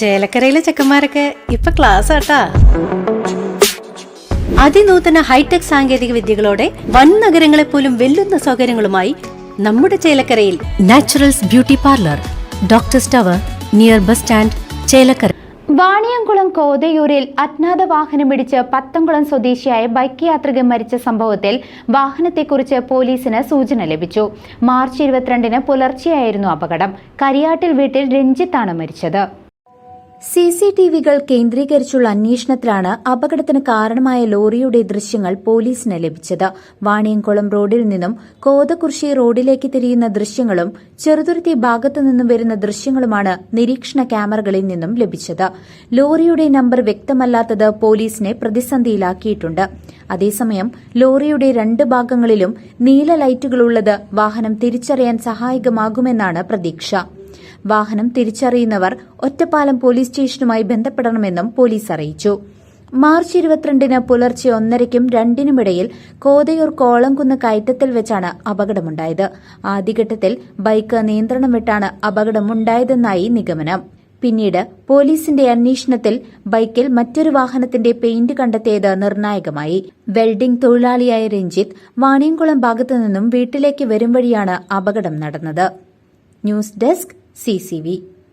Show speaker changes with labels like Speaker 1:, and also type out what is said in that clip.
Speaker 1: ചേലക്കരയിലെ ചെക്കന്മാരൊക്കെ ഇപ്പൊ ക്ലാസ് ആട്ടാ. അതിനൂതന ഹൈടെക് സാങ്കേതിക വിദ്യകളോടെ വൻ നഗരങ്ങളെ പോലും വെല്ലുന്ന സൗകര്യങ്ങളുമായി നമ്മുടെ ചേലക്കരയിൽ Naturals beauty parlour doctor tower near bus stand Chelakkara.
Speaker 2: Vaniyamkulam കോതയൂരിൽ അജ്ഞാത വാഹനമിടിച്ച് പത്തംകുളം സ്വദേശിയായ ബൈക്ക് യാത്രികൻ മരിച്ച സംഭവത്തിൽ വാഹനത്തെക്കുറിച്ച് പോലീസിന് സൂചന ലഭിച്ചു. മാർച്ച് ഇരുപത്തിരണ്ടിന് പുലർച്ചെയായിരുന്നു അപകടം. കരിയാട്ടിൽ വീട്ടിൽ രഞ്ജിത്താണ് മരിച്ചത്. സി സി ടി വികൾ കേന്ദ്രീകരിച്ചുള്ള അന്വേഷണത്തിലാണ് അപകടത്തിന് കാരണമായ ലോറിയുടെ ദൃശ്യങ്ങൾ പോലീസിന് ലഭിച്ചത്. വാണിയംകുളം റോഡിൽ നിന്നും കോതകുർശി റോഡിലേക്ക് തിരിയുന്ന ദൃശ്യങ്ങളും ചെറുതുരുത്തി ഭാഗത്തു നിന്നും വരുന്ന ദൃശ്യങ്ങളുമാണ് നിരീക്ഷണ ക്യാമറകളിൽ നിന്നും ലഭിച്ചത്. ലോറിയുടെ നമ്പർ വ്യക്തമല്ലാത്തത് പോലീസിനെ പ്രതിസന്ധിയിലാക്കിയിട്ടുണ്ട്. അതേസമയം ലോറിയുടെ രണ്ട് ഭാഗങ്ങളിലും നീല ലൈറ്റുകളുള്ളത് വാഹനം തിരിച്ചറിയാൻ സഹായകമാകുമെന്നാണ് പ്രതീക്ഷ. വാഹനം തിരിച്ചറിയുന്നവർ ഒറ്റപ്പാലം പോലീസ് സ്റ്റേഷനുമായി ബന്ധപ്പെടണമെന്നും പോലീസ് അറിയിച്ചു. മാർച്ച് ഇരുപത്തിരണ്ടിന് പുലർച്ചെ ഒന്നരയ്ക്കും രണ്ടിനുമിടയിൽ കോതയൂർ കോളംകുന്ന് കയറ്റത്തിൽ വെച്ചാണ് അപകടമുണ്ടായത്. ആദ്യഘട്ടത്തിൽ ബൈക്ക് നിയന്ത്രണം വിട്ടാണ് അപകടമുണ്ടായതെന്നായി നിഗമനം. പിന്നീട് പോലീസിന്റെ അന്വേഷണത്തിൽ ബൈക്കിൽ മറ്റൊരു വാഹനത്തിന്റെ പെയിന്റ് കണ്ടെത്തിയത് നിർണായകമായി. വെൽഡിംഗ് തൊഴിലാളിയായ രഞ്ജിത്ത് വാണിയംകുളം ഭാഗത്തു നിന്നും വീട്ടിലേക്ക് വരും വഴിയാണ് അപകടം നടന്നത്. News desk C